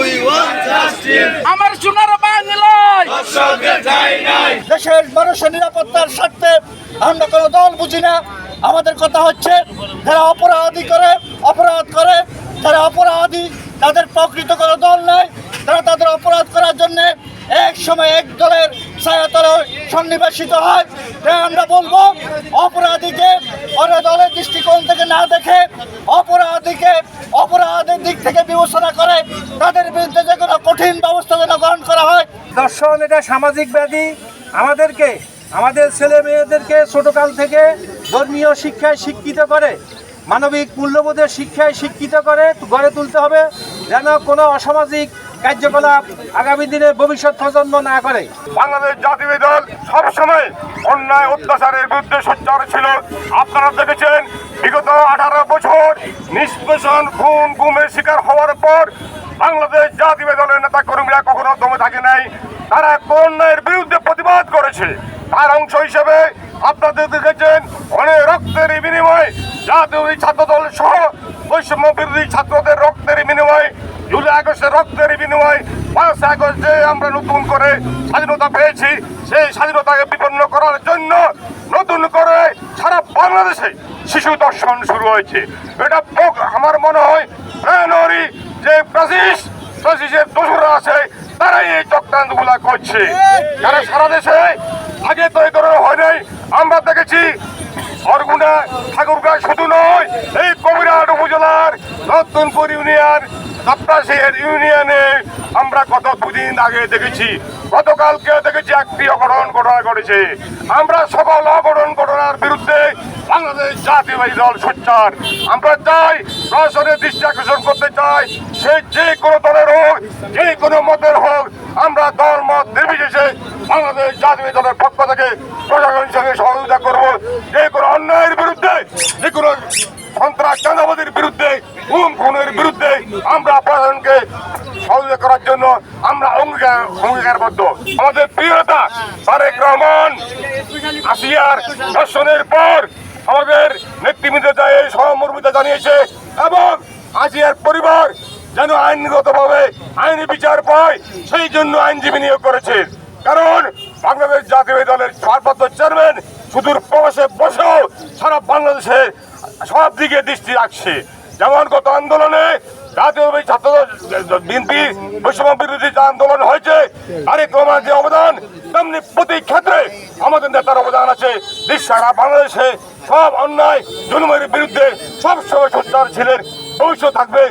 We want justice. আমার সোনার বাংলায়। দেশের মানুষের নিরাপত্তার স্বার্থে আমরা কোনো দল বুঝি না। আমাদের কথা হচ্ছে যারা অপরাধী করে অপরাধ করে যারা অপরাধী তাদের প্রকৃত কোনো দল নাই। তারা তাদের অপরাধ করার জন্য এক সময় এক দলের ছায়াতলে সন্নিবেশিত হয়। তাই আমরা বলব অপরাধীকে অন্য দলের দৃষ্টিকোণ থেকে না দেখে অপরাধীকে অপরাধের দিক থেকে বিবেচনা করে তাদের বিরুদ্ধে যে কোনো কঠিন ব্যবস্থা যেন গ্রহণ করা হয়। দর্শন এটা সামাজিক ব্যাধি। আমাদেরকে আমাদের ছেলে মেয়েদেরকে ছোটকাল থেকে ধর্মীয় শিক্ষায় শিক্ষিত করে মানবিক মূল্যবোধের শিক্ষায় শিক্ষিত করে গড়ে তুলতে হবে যেন কোনো অসামাজিক কার্যকলাপ আগামী দিনে ভবিষ্যৎ প্রজন্ম না করে। বাংলাদেশ জাতীয় দল সবসময় অন্যায় অত্যাচারের বিরুদ্ধে সোচ্চার ছিল। আপনারা দেখেছেন বিগত আঠারো বছর নিষ্পেষণ খুন গুমের শিকার হওয়ার পর বাংলাদেশ জাতীয় দলের নেতা কর্মীরা কখনো দমে থাকে নাই। তারা অন্যায়ের বিরুদ্ধে প্রতিবাদ করেছে। তার অংশ হিসেবে আপনাদের দেখেছেন, অনেক রক্তের বিনিময়ে জাতীয় ছাত্র দল সহ বৈষম্য বিরোধী ছাত্রদের রক্তের বিনিময়, জুলাই আগস্টের রক্তের বিনিময় পাঁচ আগস্টে আমরা নতুন করে স্বাধীনতা পেয়েছি, সেই স্বাধীনতাকে বিপন্ন করার জন্য বাংলাদেশে শিশু দর্শন শুরু হয়েছে। এটা আমার মনে হয় যে প্রাসিস প্রাসিসের দোষরা আছে, তারাই এই চক্রান্তগুলা করছে। যারা সারা দেশে আগে তো এই ধরনের হয় নাই, আমরা দেখেছি, অরগুনা, ঠাকুরগাঁ শুধু নয়, এই কবিরাট উপজেলার রতনপুর ইউনিয়ন কাপ্তাশের ইউনিয়নে আমরা গত দুদিন আগে দেখেছি গতকালকে দেখেছি একটি অঘটন ঘটনা ঘটেছে। আমরা সকল অঘটন ঘটনার বিরুদ্ধে বাংলাদেশ জাতীয়বাদী দল সোচ্চার আমরা চাই প্রশাসনের দৃষ্টি আকর্ষণ করতে চাই। সে যে কোনো দলের হোক, যে কোনো মতের হোক, আমরা দল, মত নির্বিশেষে বাংলাদেশ জাতীয় দলের পক্ষ থেকে প্রশাসনের সঙ্গে সহযোগিতা করব। যে কোনো অন্যায়ের বিরুদ্ধে, যে কোনো সন্ত্রাস চাঁদাবাদের বিরুদ্ধে খুন খুনের বিরুদ্ধে আমরা প্রশাসনকে সহযোগিতা করার জন্য আমরা অঙ্গীকার, অঙ্গীকারবদ্ধ। আমাদের প্রিয়তা তারেক রহমান আসিয়ার দর্শনের পর আমাদের নেতৃবৃন্দ যায় এই সহমর্মিতা জানিয়েছে এবং আসিয়ার পরিবার যেন আইনগতভাবে আইনি বিচার পায়, সেই জন্য আইনজীবী নিয়োগ করেছে। কারণ বাংলাদেশ জাতীয় দলের ভারপ্রাপ্ত চেয়ারম্যান সুদূর প্রবাসে বসেও সারা বাংলাদেশে সব দিকে দৃষ্টি রাখছে। যেমন গত আন্দোলনে জাতীয় ছাত্র বিএনপি, বৈষম্য বিরোধী আন্দোলন হয়েছে তারেক রহমানের যে অবদান, তেমনি প্রতি ক্ষেত্রে আমাদের নেতার অবদান আছে। সারা বাংলাদেশে সব অন্যায়, জুলুমের বিরুদ্ধে সব সময় সোচ্চার ছিলেন। ভবিষ্যৎ থাকবে।